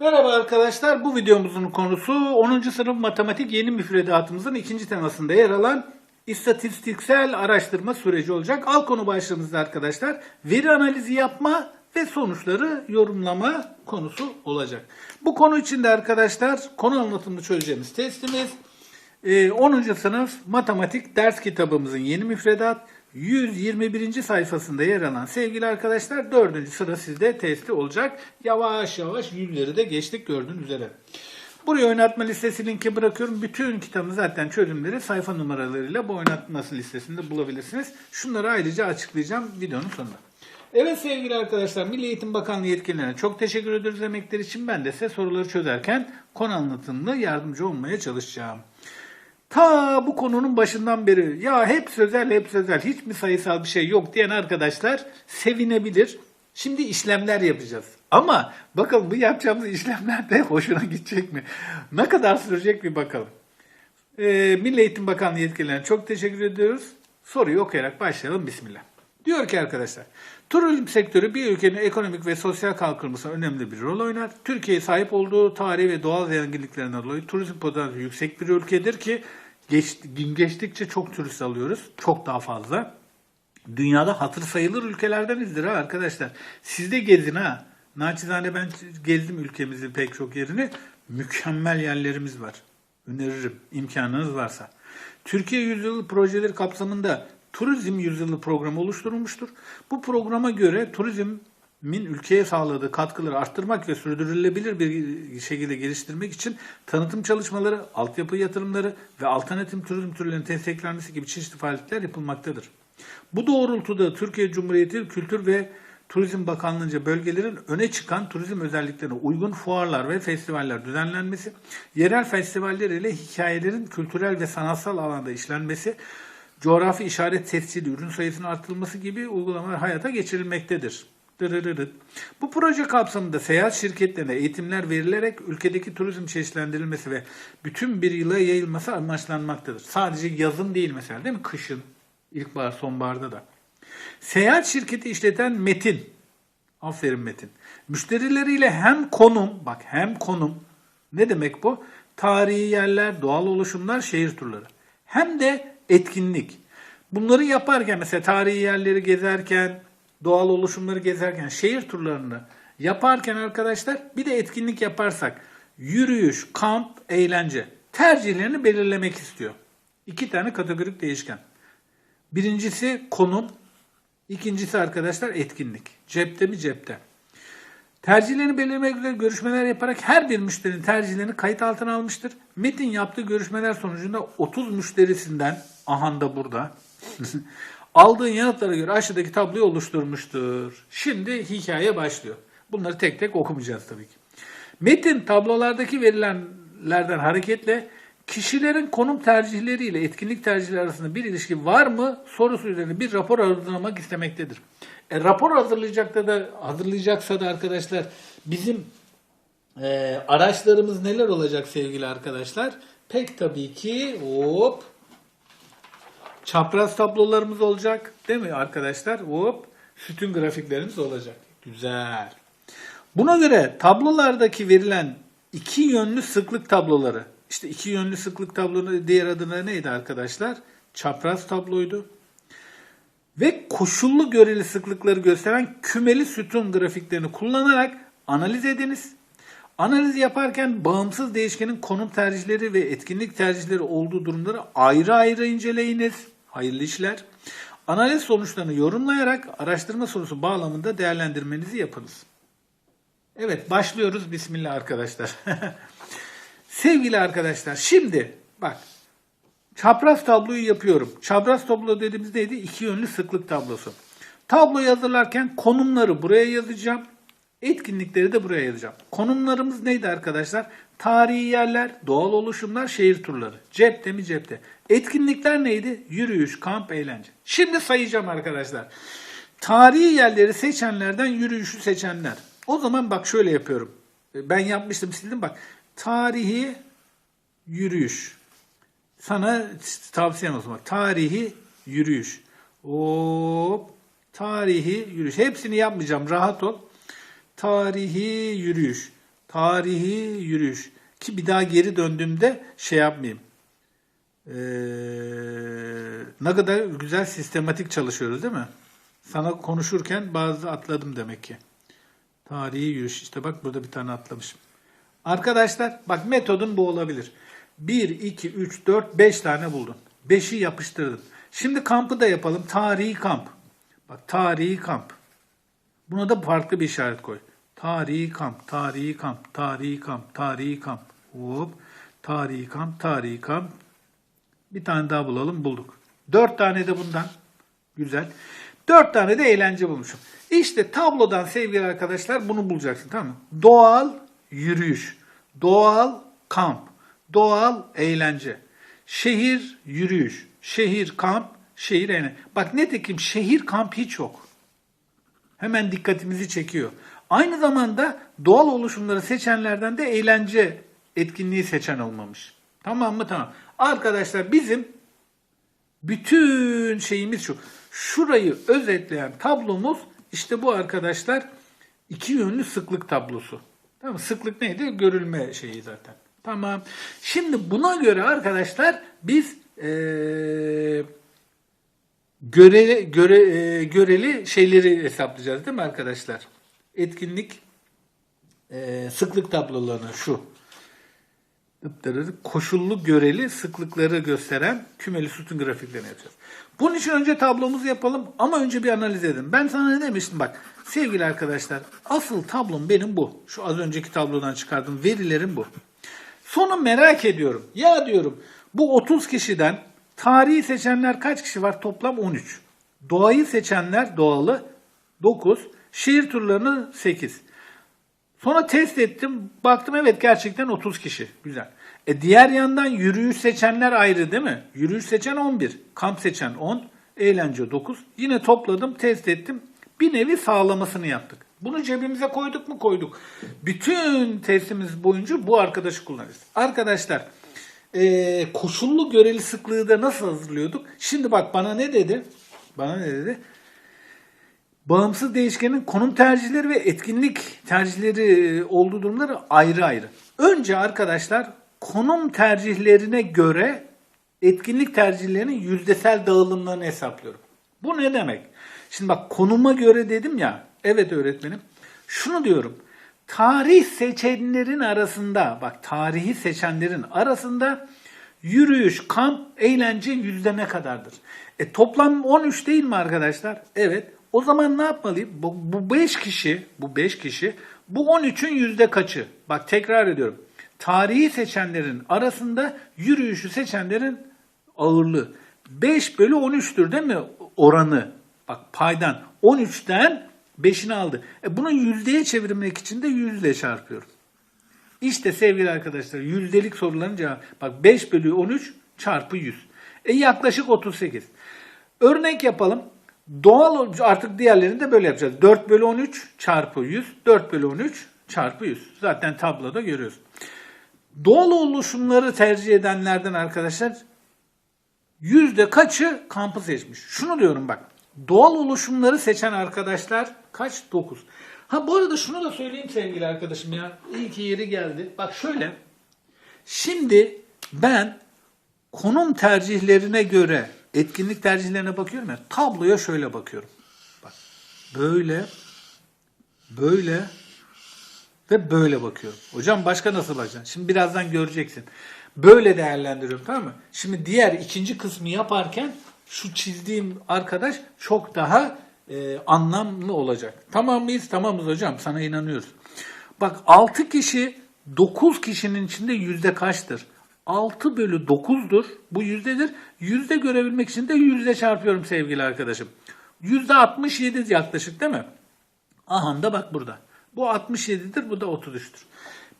Merhaba arkadaşlar. Bu videomuzun konusu 10. sınıf matematik yeni müfredatımızın ikinci temasında yer alan istatistiksel araştırma süreci olacak. Al konu başlığımızda arkadaşlar veri analizi yapma ve sonuçları yorumlama konusu olacak. Bu konu içinde arkadaşlar konu anlatımını çözeceğimiz testimiz ee, 10. sınıf matematik ders kitabımızın yeni müfredat 121. sayfasında yer alan sevgili arkadaşlar 4. sıra sizde testi olacak. Yavaş yavaş yüzleri de geçtik gördüğünüz üzere. Buraya oynatma listesi linki bırakıyorum. Bütün kitabın zaten çözümleri sayfa numaralarıyla bu oynatması listesinde bulabilirsiniz. Şunları ayrıca açıklayacağım videonun sonunda. Evet sevgili arkadaşlar Milli Eğitim Bakanlığı yetkililerine çok teşekkür ediyoruz emekleri için. Ben de size soruları çözerken konu anlatımında yardımcı olmaya çalışacağım. Ta bu konunun başından beri ya hep sözel hep sözel hiç mi sayısal bir şey yok diyen arkadaşlar sevinebilir. Şimdi işlemler yapacağız. Ama bakalım bu yapacağımız işlemler de hoşuna gidecek mi? Ne kadar sürecek bir bakalım. Ee, Milli Eğitim Bakanlığı yetkililerine çok teşekkür ediyoruz. Soruyu okuyarak başlayalım. Bismillah. Diyor ki arkadaşlar, turizm sektörü bir ülkenin ekonomik ve sosyal kalkınmasına önemli bir rol oynar. Türkiye sahip olduğu tarihi ve doğal zenginliklerinden dolayı turizm potansiyeli yüksek bir ülkedir ki geç, gün geçtikçe çok turist alıyoruz. Çok daha fazla. Dünyada hatır sayılır ülkelerdeniz ha arkadaşlar. Siz de gezin ha. Naçizane ben gezdim ülkemizin pek çok yerini. Mükemmel yerlerimiz var. Öneririm imkanınız varsa. Türkiye Yüzyılı projeleri kapsamında Turizm Yüzyılı programı oluşturulmuştur. Bu programa göre turizmin ülkeye sağladığı katkıları arttırmak ve sürdürülebilir bir şekilde geliştirmek için tanıtım çalışmaları, altyapı yatırımları ve alternatif turizm türlerinin desteklenmesi gibi çeşitli faaliyetler yapılmaktadır. Bu doğrultuda Türkiye Cumhuriyeti Kültür ve Turizm Bakanlığı'nca bölgelerin öne çıkan turizm özelliklerine uygun fuarlar ve festivaller düzenlenmesi, yerel festivaller ile hikayelerin kültürel ve sanatsal alanda işlenmesi, coğrafi işaret tescili, ürün sayısının artırılması gibi uygulamalar hayata geçirilmektedir. Bu proje kapsamında seyahat şirketlerine eğitimler verilerek ülkedeki turizm çeşitlendirilmesi ve bütün bir yıla yayılması amaçlanmaktadır. Sadece yazın değil mesela değil mi? Kışın, ilkbahar, sonbaharda da. Seyahat şirketi işleten Metin, aferin Metin, müşterileriyle hem konum, bak hem konum, ne demek bu? Tarihi yerler, doğal oluşumlar, şehir turları. Hem de etkinlik. Bunları yaparken mesela tarihi yerleri gezerken, doğal oluşumları gezerken, şehir turlarını yaparken arkadaşlar bir de etkinlik yaparsak yürüyüş, kamp, eğlence tercihlerini belirlemek istiyor. İki tane kategorik değişken. Birincisi konum, ikincisi arkadaşlar etkinlik. Cepte mi cepte. Tercihlerini belirlemek üzere görüşmeler yaparak her bir müşterinin tercihlerini kayıt altına almıştır. Metin yaptığı görüşmeler sonucunda 30 müşterisinden, ahan da burada, aldığı yanıtlara göre aşağıdaki tabloyu oluşturmuştur. Şimdi hikaye başlıyor. Bunları tek tek okumayacağız tabii ki. Metin tablolardaki verilenlerden hareketle kişilerin konum tercihleriyle etkinlik tercihleri arasında bir ilişki var mı sorusu üzerine bir rapor hazırlamak istemektedir. E, rapor hazırlayacaksa da hazırlayacaksa da arkadaşlar bizim e, araçlarımız neler olacak sevgili arkadaşlar? Pek tabii ki hop çapraz tablolarımız olacak değil mi arkadaşlar? Hop sütun grafiklerimiz olacak. Güzel. Buna göre tablolardaki verilen iki yönlü sıklık tabloları işte iki yönlü sıklık tablonun diğer adına neydi arkadaşlar? Çapraz tabloydu. Ve koşullu göreli sıklıkları gösteren kümeli sütun grafiklerini kullanarak analiz ediniz. Analiz yaparken bağımsız değişkenin konum tercihleri ve etkinlik tercihleri olduğu durumları ayrı ayrı inceleyiniz. Hayırlı işler. Analiz sonuçlarını yorumlayarak araştırma sorusu bağlamında değerlendirmenizi yapınız. Evet başlıyoruz. Bismillah arkadaşlar. Sevgili arkadaşlar şimdi bak çapraz tabloyu yapıyorum. Çapraz tablo dediğimiz neydi? İki yönlü sıklık tablosu. Tabloyu hazırlarken konumları buraya yazacağım. Etkinlikleri de buraya yazacağım. Konumlarımız neydi arkadaşlar? Tarihi yerler, doğal oluşumlar, şehir turları. Cepte mi cepte. Etkinlikler neydi? Yürüyüş, kamp, eğlence. Şimdi sayacağım arkadaşlar. Tarihi yerleri seçenlerden yürüyüşü seçenler. O zaman bak şöyle yapıyorum. Ben yapmıştım sildim bak. Tarihi yürüyüş. Sana tavsiyem olsun bak. Tarihi yürüyüş. Hop. Tarihi yürüyüş. Hepsini yapmayacağım. Rahat ol. Tarihi yürüyüş. Tarihi yürüyüş. Ki bir daha geri döndüğümde şey yapmayayım. Ee, ne kadar güzel sistematik çalışıyoruz değil mi? Sana konuşurken bazı atladım demek ki. Tarihi yürüyüş. İşte bak burada bir tane atlamışım. Arkadaşlar bak metodun bu olabilir. 1, 2, 3, 4, 5 tane buldun. 5'i yapıştırdın. Şimdi kampı da yapalım. Tarihi kamp. Bak tarihi kamp. Buna da farklı bir işaret koy. Tarihi kamp, tarihi kamp, tarihi kamp, tarihi kamp. Hop. Tarihi kamp, tarihi kamp. Bir tane daha bulalım. Bulduk. Dört tane de bundan. Güzel. Dört tane de eğlence bulmuşum. İşte tablodan sevgili arkadaşlar bunu bulacaksın tamam mı? Doğal yürüyüş, doğal kamp, doğal eğlence, şehir yürüyüş, şehir kamp, şehir eğlence. Bak nitekim şehir kamp hiç yok. Hemen dikkatimizi çekiyor. Aynı zamanda doğal oluşumları seçenlerden de eğlence etkinliği seçen olmamış. Tamam mı? Tamam. Arkadaşlar bizim bütün şeyimiz şu. Şurayı özetleyen tablomuz işte bu arkadaşlar iki yönlü sıklık tablosu. Tamam? Sıklık neydi? Görülme şeyi zaten. Tamam. Şimdi buna göre arkadaşlar biz eee göreli, göre, e, göreli şeyleri hesaplayacağız değil mi arkadaşlar? Etkinlik e, sıklık tablolarını şu. Koşullu göreli sıklıkları gösteren kümeli sütun grafiklerini yapacağız. Bunun için önce tablomuzu yapalım ama önce bir analiz edelim. Ben sana ne demiştim bak sevgili arkadaşlar asıl tablom benim bu. Şu az önceki tablodan çıkardığım verilerim bu. Sonra merak ediyorum. Ya diyorum bu 30 kişiden tarihi seçenler kaç kişi var? Toplam 13. Doğayı seçenler doğalı 9. Şehir turlarını 8. Sonra test ettim. Baktım evet gerçekten 30 kişi. Güzel. E diğer yandan yürüyüş seçenler ayrı değil mi? Yürüyüş seçen 11. Kamp seçen 10. Eğlence 9. Yine topladım, test ettim. Bir nevi sağlamasını yaptık. Bunu cebimize koyduk mu koyduk. Bütün testimiz boyunca bu arkadaşı kullanırız. Arkadaşlar e, koşullu göreli sıklığı da nasıl hazırlıyorduk? Şimdi bak bana ne dedi? Bana ne dedi? Bağımsız değişkenin konum tercihleri ve etkinlik tercihleri e, olduğu durumları ayrı ayrı. Önce arkadaşlar konum tercihlerine göre etkinlik tercihlerinin yüzdesel dağılımlarını hesaplıyorum. Bu ne demek? Şimdi bak konuma göre dedim ya. Evet öğretmenim. Şunu diyorum. Tarih seçenlerin arasında bak tarihi seçenlerin arasında yürüyüş, kamp, eğlence yüzde ne kadardır? E toplam 13 değil mi arkadaşlar? Evet. O zaman ne yapmalıyım? Bu, bu 5 kişi, bu 5 kişi, bu 13'ün yüzde kaçı? Bak tekrar ediyorum. Tarihi seçenlerin arasında yürüyüşü seçenlerin ağırlığı. 5 bölü 13'tür değil mi oranı? Bak paydan 13'ten 5'ini aldı. E bunu yüzdeye çevirmek için de yüzle çarpıyorum. İşte sevgili arkadaşlar yüzdelik soruların cevabı. Bak 5 bölü 13 çarpı 100. E yaklaşık 38. Örnek yapalım. Doğal artık diğerlerini de böyle yapacağız. 4 bölü 13 çarpı 100. 4 bölü 13 çarpı 100. Zaten tabloda görüyoruz. Doğal oluşumları tercih edenlerden arkadaşlar yüzde kaçı kampı seçmiş? Şunu diyorum bak. Doğal oluşumları seçen arkadaşlar kaç? 9. Ha bu arada şunu da söyleyeyim sevgili arkadaşım ya. İyi ki yeri geldi. Bak şöyle. Şimdi ben konum tercihlerine göre etkinlik tercihlerine bakıyorum ya. Tabloya şöyle bakıyorum. Bak. Böyle böyle ve böyle bakıyorum. Hocam başka nasıl bakacaksın? Şimdi birazdan göreceksin. Böyle değerlendiriyorum tamam mı? Şimdi diğer ikinci kısmı yaparken şu çizdiğim arkadaş çok daha e, anlamlı olacak. Tamam mıyız? Tamamız hocam. Sana inanıyoruz. Bak 6 kişi 9 kişinin içinde yüzde kaçtır? 6 bölü 9'dur. Bu yüzdedir. Yüzde görebilmek için de yüzde çarpıyorum sevgili arkadaşım. Yüzde 67 yaklaşık değil mi? Aha da bak burada. Bu 67'dir, bu da 33'tür.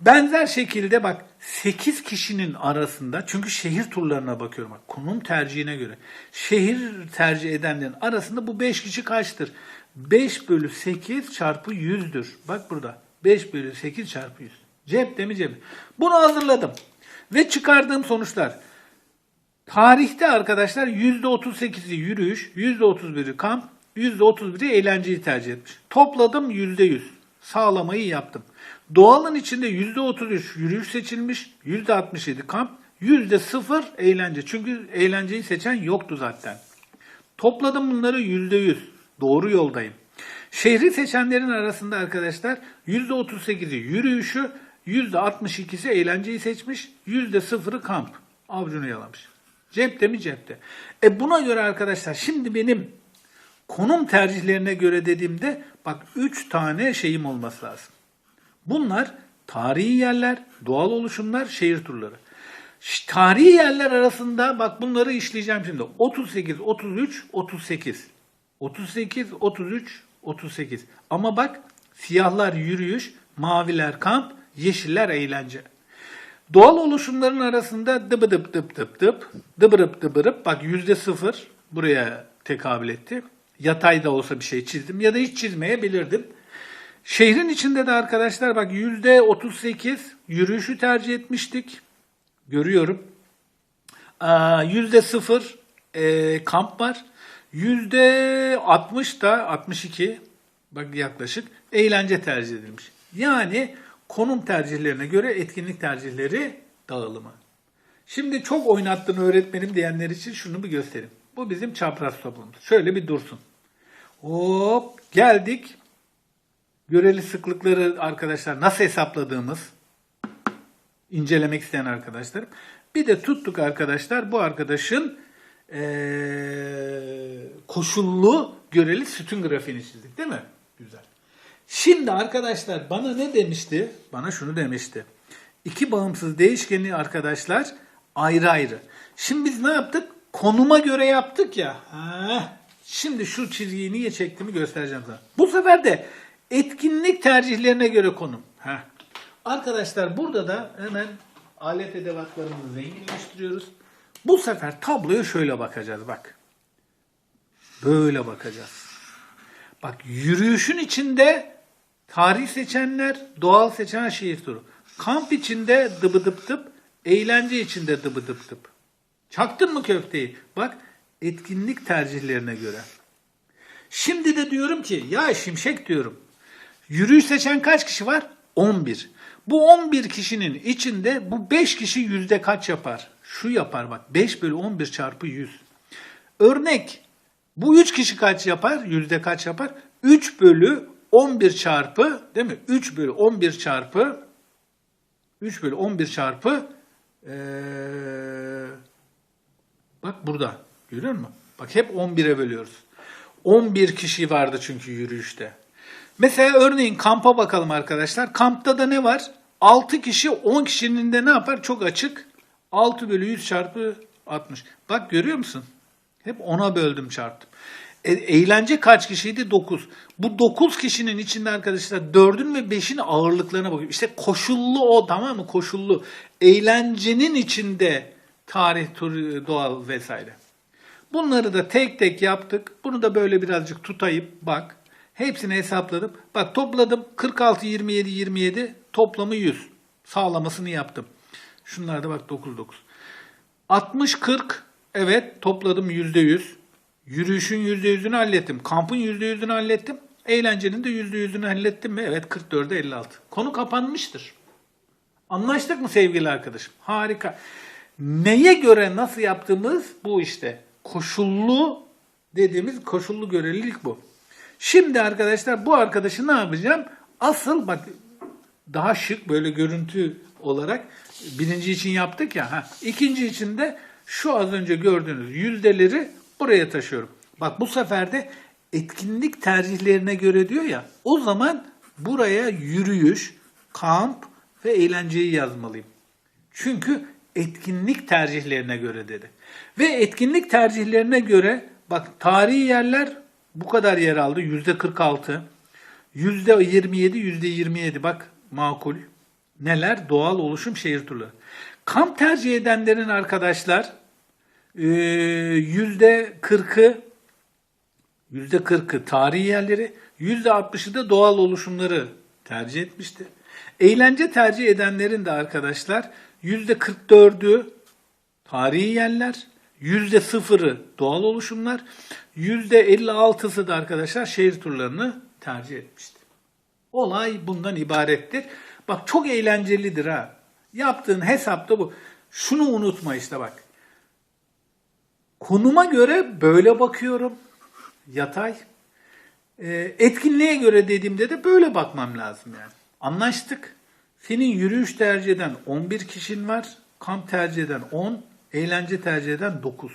Benzer şekilde bak 8 kişinin arasında çünkü şehir turlarına bakıyorum bak konum tercihine göre. Şehir tercih edenlerin arasında bu 5 kişi kaçtır? 5 bölü 8 çarpı 100'dür. Bak burada 5 bölü 8 çarpı 100. Cepte mi cep? Bunu hazırladım. Ve çıkardığım sonuçlar. Tarihte arkadaşlar %38'i yürüyüş, %31'i kamp, %31'i eğlenceyi tercih etmiş. Topladım %100. Sağlamayı yaptım. Doğalın içinde %33 yürüyüş seçilmiş, %67 kamp, %0 eğlence. Çünkü eğlenceyi seçen yoktu zaten. Topladım bunları %100. Doğru yoldayım. Şehri seçenlerin arasında arkadaşlar %38'i yürüyüşü, %62'si eğlenceyi seçmiş, %0'ı kamp. Avcunu yalamış. Cepte mi cepte. E buna göre arkadaşlar şimdi benim konum tercihlerine göre dediğimde bak 3 tane şeyim olması lazım. Bunlar tarihi yerler, doğal oluşumlar, şehir turları. Tarihi yerler arasında bak bunları işleyeceğim şimdi. 38, 33, 38. 38, 33, 38. Ama bak siyahlar yürüyüş, maviler kamp, yeşiller eğlence. Doğal oluşumların arasında dıbıdıp dıp dıp dıp, dıbırıp dıbırıp bak yüzde sıfır buraya tekabül etti. Yatay da olsa bir şey çizdim ya da hiç çizmeyebilirdim. Şehrin içinde de arkadaşlar bak yüzde 38 yürüyüşü tercih etmiştik. Görüyorum. Yüzde sıfır e, kamp var. Yüzde 60 da 62 bak yaklaşık eğlence tercih edilmiş. Yani konum tercihlerine göre etkinlik tercihleri dağılımı. Şimdi çok oynattın öğretmenim diyenler için şunu bir göstereyim. Bu bizim çapraz toplamımız. Şöyle bir dursun. Hop geldik. Göreli sıklıkları arkadaşlar nasıl hesapladığımız incelemek isteyen arkadaşlarım. Bir de tuttuk arkadaşlar bu arkadaşın eee, koşullu göreli sütun grafiğini çizdik değil mi? Güzel. Şimdi arkadaşlar bana ne demişti? Bana şunu demişti. İki bağımsız değişkeni arkadaşlar ayrı ayrı. Şimdi biz ne yaptık? Konuma göre yaptık ya. Şimdi şu çizgiyi niye çektiğimi göstereceğim sana. Bu sefer de etkinlik tercihlerine göre konum. Arkadaşlar burada da hemen alet edevatlarımızı zenginleştiriyoruz. Bu sefer tabloya şöyle bakacağız bak. Böyle bakacağız. Bak yürüyüşün içinde tarih seçenler, doğal seçen şehir turu. Kamp içinde dıbı dıp dıp, eğlence içinde dıbı dıp dıp. Çaktın mı köfteyi? Bak etkinlik tercihlerine göre. Şimdi de diyorum ki ya şimşek diyorum. Yürüyüş seçen kaç kişi var? 11. Bu 11 kişinin içinde bu 5 kişi yüzde kaç yapar? Şu yapar bak 5 bölü 11 çarpı 100. Örnek bu 3 kişi kaç yapar? Yüzde kaç yapar? 3 bölü 11 çarpı değil mi? 3 bölü 11 çarpı 3 bölü 11 çarpı eee, bak burada görüyor musun? Bak hep 11'e bölüyoruz. 11 kişi vardı çünkü yürüyüşte. Mesela örneğin kampa bakalım arkadaşlar. Kampta da ne var? 6 kişi 10 kişinin de ne yapar? Çok açık. 6 bölü 100 çarpı 60. Bak görüyor musun? Hep 10'a böldüm çarptım. E, eğlence kaç kişiydi? 9. Bu 9 kişinin içinde arkadaşlar 4'ün ve 5'in ağırlıklarına bakıyorum. İşte koşullu o tamam mı? Koşullu. Eğlencenin içinde tarih, turu, doğal vesaire. Bunları da tek tek yaptık. Bunu da böyle birazcık tutayım. Bak. Hepsini hesapladım. Bak topladım. 46, 27, 27. Toplamı 100. Sağlamasını yaptım. Şunlar da bak 9, 9. 60, 40. Evet topladım %100. Yürüyüşün %100'ünü hallettim. Kampın %100'ünü hallettim. Eğlencenin de %100'ünü hallettim mi? Evet 44'e 56. Konu kapanmıştır. Anlaştık mı sevgili arkadaşım? Harika. Neye göre nasıl yaptığımız bu işte. Koşullu dediğimiz koşullu görelilik bu. Şimdi arkadaşlar bu arkadaşı ne yapacağım? Asıl bak daha şık böyle görüntü olarak birinci için yaptık ya. Ha, ikinci için de şu az önce gördüğünüz yüzdeleri buraya taşıyorum. Bak bu sefer de etkinlik tercihlerine göre diyor ya. O zaman buraya yürüyüş, kamp ve eğlenceyi yazmalıyım. Çünkü etkinlik tercihlerine göre dedi. Ve etkinlik tercihlerine göre bak tarihi yerler bu kadar yer aldı. Yüzde 46. Yüzde 27, yüzde 27 bak makul. Neler? Doğal oluşum şehir turları. Kamp tercih edenlerin arkadaşlar yüzde 40'ı yüzde 40'ı tarihi yerleri, yüzde 60'ı da doğal oluşumları tercih etmişti. Eğlence tercih edenlerin de arkadaşlar yüzde 44'ü tarihi yerler, yüzde sıfırı doğal oluşumlar, yüzde 56'sı da arkadaşlar şehir turlarını tercih etmişti. Olay bundan ibarettir. Bak çok eğlencelidir ha. Yaptığın hesap da bu. Şunu unutma işte bak. Konuma göre böyle bakıyorum. Yatay. Ee, etkinliğe göre dediğimde de böyle bakmam lazım yani. Anlaştık. Senin yürüyüş tercih eden 11 kişin var. Kamp tercih eden 10. Eğlence tercih eden 9.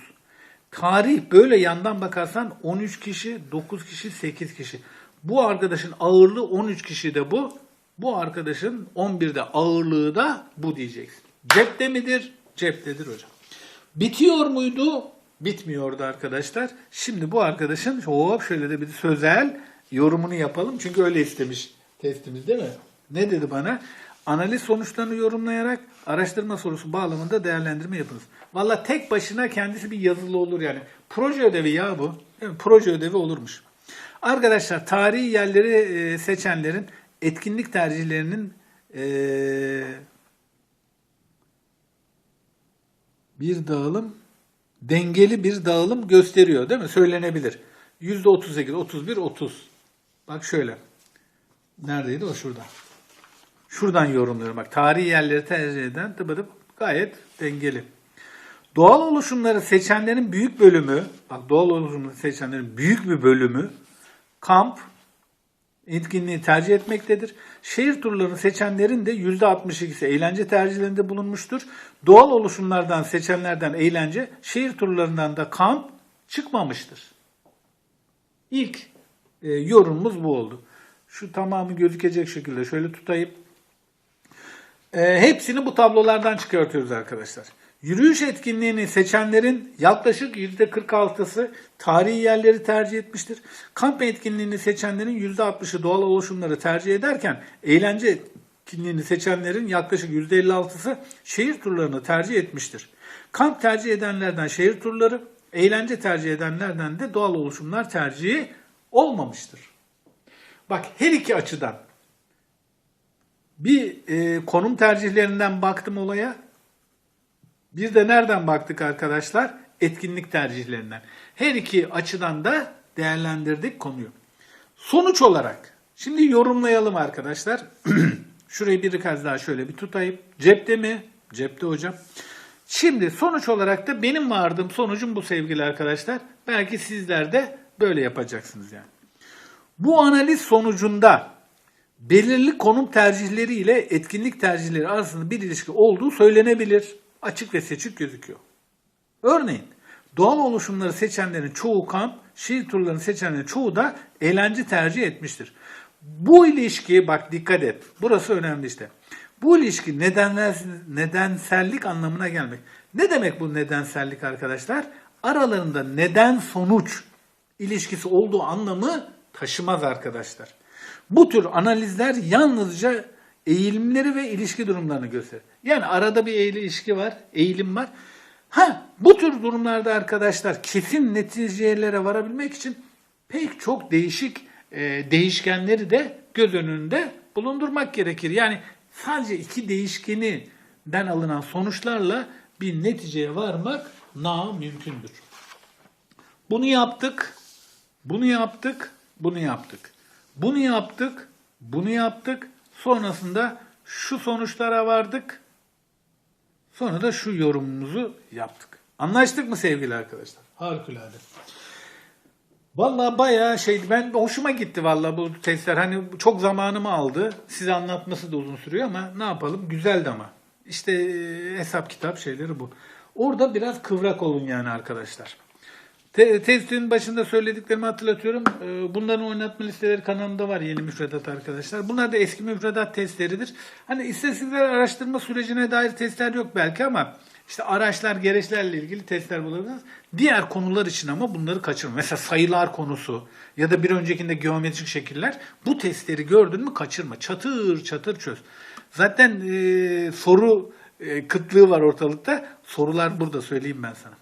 Tarih böyle yandan bakarsan 13 kişi, 9 kişi, 8 kişi. Bu arkadaşın ağırlığı 13 kişi de bu. Bu arkadaşın 11'de ağırlığı da bu diyeceksin. Cepte midir? Ceptedir hocam. Bitiyor muydu? Bitmiyordu arkadaşlar. Şimdi bu arkadaşın hop şöyle de bir sözel yorumunu yapalım. Çünkü öyle istemiş testimiz değil mi? Ne dedi bana? Analiz sonuçlarını yorumlayarak araştırma sorusu bağlamında değerlendirme yapınız. Valla tek başına kendisi bir yazılı olur yani. Proje ödevi ya bu. Proje ödevi olurmuş. Arkadaşlar tarihi yerleri e, seçenlerin etkinlik tercihlerinin e, bir dağılım dengeli bir dağılım gösteriyor değil mi? Söylenebilir. %38, 31, 30. Bak şöyle. Neredeydi o şurada. Şuradan yorumluyorum. Bak tarihi yerleri tercih eden tıpatıp gayet dengeli. Doğal oluşumları seçenlerin büyük bölümü, bak doğal oluşumları seçenlerin büyük bir bölümü kamp etkinliği tercih etmektedir. Şehir turlarını seçenlerin de %62'si eğlence tercihlerinde bulunmuştur. Doğal oluşumlardan seçenlerden eğlence, şehir turlarından da kamp çıkmamıştır. İlk e, yorumumuz bu oldu. Şu tamamı gözükecek şekilde şöyle tutayım. E, hepsini bu tablolardan çıkartıyoruz arkadaşlar. Yürüyüş etkinliğini seçenlerin yaklaşık %46'sı tarihi yerleri tercih etmiştir. Kamp etkinliğini seçenlerin %60'ı doğal oluşumları tercih ederken eğlence etkinliğini seçenlerin yaklaşık %56'sı şehir turlarını tercih etmiştir. Kamp tercih edenlerden şehir turları, eğlence tercih edenlerden de doğal oluşumlar tercihi olmamıştır. Bak her iki açıdan bir e, konum tercihlerinden baktım olaya. Bir de nereden baktık arkadaşlar? Etkinlik tercihlerinden. Her iki açıdan da değerlendirdik konuyu. Sonuç olarak şimdi yorumlayalım arkadaşlar. Şurayı bir kez daha şöyle bir tutayım. Cepte mi? Cepte hocam. Şimdi sonuç olarak da benim vardığım sonucum bu sevgili arkadaşlar. Belki sizler de böyle yapacaksınız yani. Bu analiz sonucunda belirli konum tercihleri ile etkinlik tercihleri arasında bir ilişki olduğu söylenebilir. Açık ve seçik gözüküyor. Örneğin doğal oluşumları seçenlerin çoğu kamp, şehir turlarını seçenlerin çoğu da eğlence tercih etmiştir. Bu ilişki bak dikkat et. Burası önemli işte. Bu ilişki nedenler, nedensellik anlamına gelmek. Ne demek bu nedensellik arkadaşlar? Aralarında neden sonuç ilişkisi olduğu anlamı taşımaz arkadaşlar. Bu tür analizler yalnızca eğilimleri ve ilişki durumlarını gösterir. Yani arada bir eğilim ilişki var, eğilim var. Ha bu tür durumlarda arkadaşlar kesin neticelere varabilmek için pek çok değişik e, değişkenleri de göz önünde bulundurmak gerekir. Yani sadece iki değişkeninden alınan sonuçlarla bir neticeye varmak na mümkündür. Bunu yaptık, bunu yaptık, bunu yaptık. Bunu yaptık, bunu yaptık. Sonrasında şu sonuçlara vardık. Sonra da şu yorumumuzu yaptık. Anlaştık mı sevgili arkadaşlar? Harikulade. Vallahi bayağı şeydi. Ben hoşuma gitti vallahi bu testler. Hani çok zamanımı aldı. Size anlatması da uzun sürüyor ama ne yapalım? Güzeldi ama. İşte e, hesap kitap şeyleri bu. Orada biraz kıvrak olun yani arkadaşlar. Te- testin başında söylediklerimi hatırlatıyorum. Ee, Bunların oynatma listeleri kanalımda var yeni müfredat arkadaşlar. Bunlar da eski müfredat testleridir. Hani istatistikler araştırma sürecine dair testler yok belki ama işte araçlar, gereçlerle ilgili testler bulabilirsiniz. Diğer konular için ama bunları kaçırmayın. Mesela sayılar konusu ya da bir öncekinde geometrik şekiller. Bu testleri gördün mü kaçırma. Çatır çatır çöz. Zaten e, soru e, kıtlığı var ortalıkta. Sorular burada söyleyeyim ben sana.